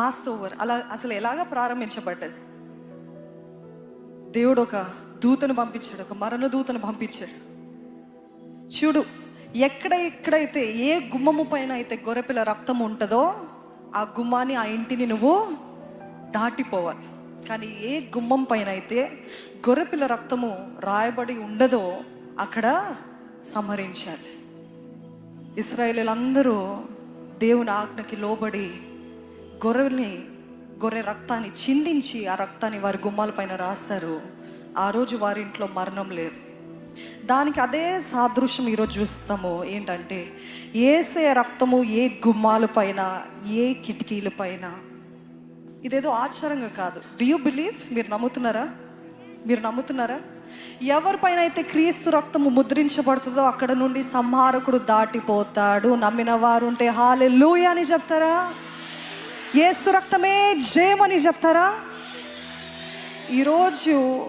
Pass over అలా అసలు ఎలాగ ప్రారంభించబడ్డది? దేవుడు ఒక దూతను పంపించాడు ఒక మరణ దూతను పంపించాడు. చూడు ఎక్కడ ఎక్కడైతే ఏ గుమ్మము పైన అయితే గొర్రెపిల్ల రక్తం ఉంటుందో ఆ గుమ్మాన్ని ఆ ఇంటిని నువ్వు దాటిపోవాలి. కానీ ఏ గుమ్మం పైన అయితే గొర్రెపిల్ల రక్తము రాయబడి ఉండదో అక్కడ సంహరించాలి. ఇస్రాయేలీలందరూ దేవుని ఆజ్ఞకి లోబడి గొర్రెల్ని గొర్రె రక్తాన్ని చిందించి ఆ రక్తాన్ని వారి గుమ్మాల పైన రాశారు. ఆ రోజు వారి ఇంట్లో మరణం లేదు. దానికి అదే సాదృశ్యం ఈరోజు చూస్తాము. ఏంటంటే ఏసే రక్తము ఏ గుమ్మాల పైన ఏ కిటికీల పైన. ఇదేదో ఆచారంగా కాదు. డి యూ బిలీవ్ మీరు నమ్ముతున్నారా? మీరు నమ్ముతున్నారా? ఎవరిపైన అయితే క్రీస్తు రక్తము ముద్రించబడుతుందో అక్కడ నుండి సంహారకుడు దాటిపోతాడు. నమ్మిన వారు ఉంటే హాలే అని చెప్తారా? ఏసు రక్తమే జయమని చెప్తారా? ఈరోజు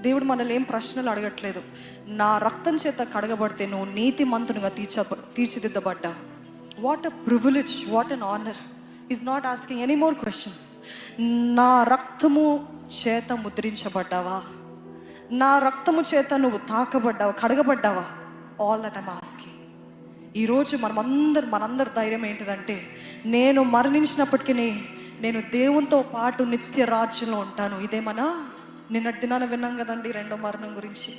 దేవుడు మనల్ని ఏం ప్రశ్నలు అడగట్లేదు. నా రక్తం చేత కడగబడితే నువ్వు నీతి మంతునిగా తీర్చ తీర్చిదిద్దబడ్డా. What a privilege what an honour is not asking any more questions నా రక్తము చేత ముద్రించబడ్డావా? నా రక్తము చేత నువ్వు తాకబడ్డావా కడగబడ్డావా? ఆల్ దట్ ఐమ్ ఆస్కింగ్ ఈరోజు మనమందరు మనందరి ధైర్యం ఏంటిదంటే నేను మరణించినప్పటికీ నేను దేవునితో పాటు నిత్య రాజ్యంలో ఉంటాను. ఇదేమన్నా నిన్నటి దినాన విన్నాం కదండి రెండో మరణం గురించి.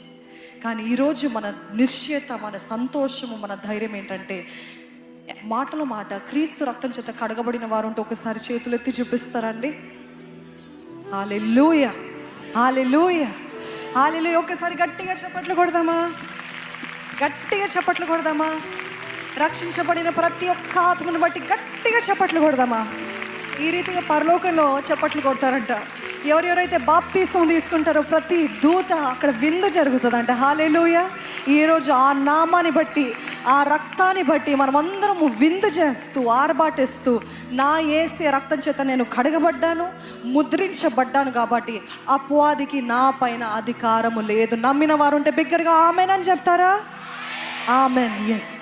కానీ ఈరోజు మన నిశ్చయత మన సంతోషము మన ధైర్యం ఏంటంటే మాటల మాట క్రీస్తు రక్తం చేత కడగబడిన వారు ఉంటే ఒకసారి చేతులు ఎత్తి చూపిస్తారండి. హాలెలూయ హాలెలూయ హాలెలూయ ఒకసారి గట్టిగా చప్పట్లు కొడదామా? గట్టిగా చప్పట్లు కొడదామా? రక్షించబడిన ప్రతి ఒక్క ఆత్మను బట్టి గట్టిగా చప్పట్లు కొడదామా? ఈ రీతిగా పరలోకంలో చప్పట్లు కొడతారంట. ఎవరెవరైతే బాప్తీసం తీసుకుంటారో ప్రతి దూత అక్కడ విందు జరుగుతుందంట. హాలేలుయ ఈరోజు ఆ నామాన్ని బట్టి ఆ రక్తాన్ని బట్టి మనమందరము విందు చేస్తూ ఆర్బాటిస్తూ నా ఏసే రక్తం చేత నేను కడగబడ్డాను ముద్రించబడ్డాను కాబట్టి అపవాదికి నా పైన అధికారము లేదు. నమ్మిన వారు ఉంటే బిగ్గరగా ఆమెనని చెప్తారా? ఆమెన్. ఎస్